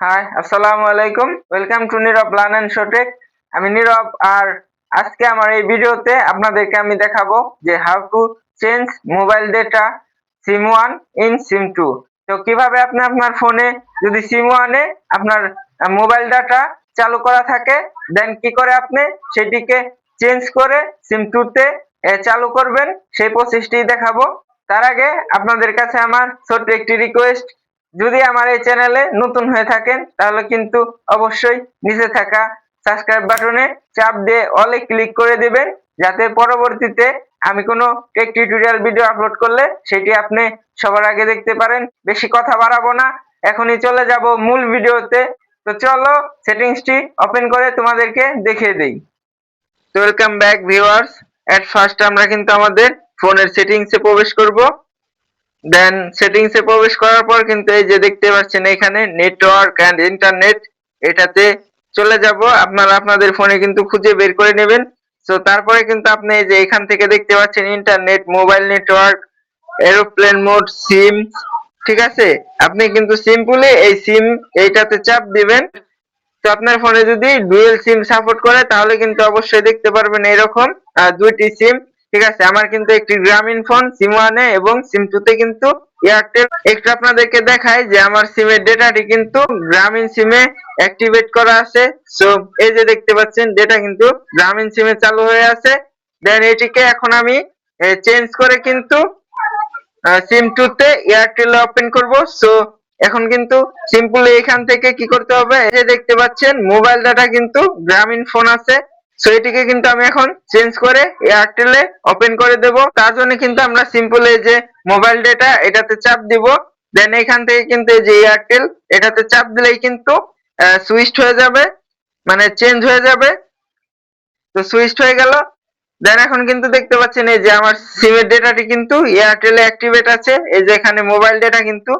High আসসালামু আলাইকুম welcome to Nirob learn and শোটেক আমি নীরব আর আজকে আমার এই ভিডিওতে আপনাদেরকে আমি দেখাবো যে how to change mobile data SIM one in SIM two তো কীভাবে আপনি আপনার ফোনে যদি সিম ওয়ানে আপনার মোবাইল ডাটা চালু করা থাকে দেন কি করে আপনি সেটিকে চেঞ্জ করে সিম টুতে চালু করবেন, সেই প্রসেসটি দেখাবো। তার আগে আপনাদের কাছে আমার ছোট্ট একটি রিকোয়েস্ট যদি আমার এই চ্যানেলে নতুন হয়ে থাকেন, তাহলে কিন্তু অবশ্যই নিচে থাকা সাবস্ক্রাইব বাটনে চাপ দিয়ে অলে ক্লিক করে দিবেন, যাতে পরবর্তীতে আমি কোনো টেক টিউটোরিয়াল ভিডিও আপলোড করলে সেটি আপনি সবার আগে দেখতে পারেন। বেশি কথা বাড়াবো না, এখনই চলে যাব মূল ভিডিওতে তো চলো সেটিংসটি ওপেন করে তোমাদেরকে দেখিয়ে দিই। Welcome back viewers at first আমরা কিন্তু আমাদের ফোনের সেটিংসে প্রবেশ করব। দেন সেটিংস এ প্রবেশ করার পর কিন্তু এই যে দেখতে পাচ্ছেন এখানে নেটওয়ার্ক এন্ড ইন্টারনেট এটাতে চলে যাব। আপনারা আপনাদের ফোনে কিন্তু খুঁজে বের করে নেবেন। তো তারপরে কিন্তু আপনি এই যে এখান থেকে দেখতে পাচ্ছেন internet mobile network aeroplane mode SIM ঠিক আছে? আপনি কিন্তু সিম্পলি এই সিম এইটাতে চাপ দিবেন। তো আপনার ফোনে যদি ডুয়েল সিম সাপোর্ট করে, তাহলে কিন্তু অবশ্যই দেখতে পারবেন এরকম দুইটি সিম ঠিক আছে? আমার কিন্তু একটি গ্রামীণ ফোন সিম ওয়ানে এবং সিম টুতে কিন্তু এয়ারটেল একটু আপনাদেরকে দেখায় যে আমার সিমের ডেটাটি কিন্তু গ্রামীণ সিমে অ্যাক্টিভেট করা আছে। সো এই যে দেখতে পাচ্ছেন ডেটা কিন্তু গ্রামীণ সিমে চালু হয়ে আছে। দেন এটিকে এখন আমি চেঞ্জ করে কিন্তু সিম টুতে এয়ারটেল ওপেন করব। সো এখন কিন্তু সিম্পলি এখান থেকে কি করতে হবে? এই দেখতে পাচ্ছেন মোবাইল ডাটা কিন্তু গ্রামীণ ফোন আছে। সো এটিকে কিন্তু আমি এখন চেঞ্জ করে এয়ারটেলে ওপেন করে দেব। তার জন্য কিন্তু আমরা সিম্পল এই যে মোবাইল ডেটা এটাতে চাপ দিব। দেন এখান থেকে কিন্তু এই যে এয়ারটেল এটাতে চাপ দিলেই কিন্তু সুইচ হয়ে যাবে। মানে চেঞ্জ হয়ে যাবে। তো সুইচ হয়ে গেল। দেন এখন কিন্তু দেখতে পাচ্ছেন এই যে আমার সিমের ডেটাটি কিন্তু এয়ারটেলে অ্যাক্টিভেট আছে। এই যে এখানে মোবাইল ডেটা কিন্তু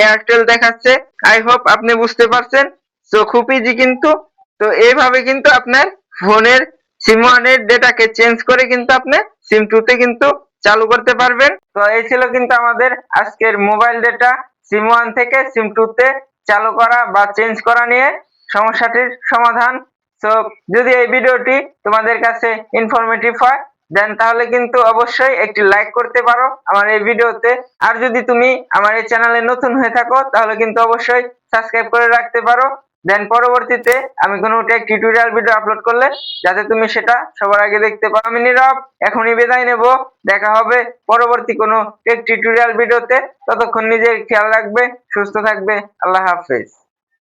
এয়ারটেল দেখাচ্ছে। আই হোপ আপনি বুঝতে পারছেন। তো খুব ইজি কিন্তু। তো এইভাবে কিন্তু আপনার ফোনের সিম ওয়ানের ডেটাকে চেঞ্জ করে কিন্তু আপনি সিম টু তে কিন্তু চালু করতে পারবেন। তো এই ছিল কিন্তু আমাদের আজকের মোবাইল ডেটা সিম ওয়ান থেকে সিম টু তে চালু করা বা চেঞ্জ করা নিয়ে সমস্যাটির সমাধান। তো যদি এই ভিডিওটি তোমাদের কাছে ইনফরমেটিভ হয় দেন তাহলে কিন্তু অবশ্যই একটি লাইক করতে পারো আমার এই ভিডিওতে। আর যদি তুমি আমার এই চ্যানেলে নতুন হয়ে থাকো, তাহলে কিন্তু অবশ্যই সাবস্ক্রাইব করে রাখতে পারো। দেন পরবর্তীতে আমি কোনো টেক টিউটোরিয়াল ভিডিও আপলোড করলে যাতে তুমি সেটা সবার আগে দেখতে পাও আমি নীরব, এখনই বিদায় নেব। দেখা হবে পরবর্তী কোনো টেক টিউটোরিয়াল ভিডিওতে ততক্ষণ নিজের খেয়াল রাখবে, সুস্থ থাকবে। আল্লাহ হাফেজ।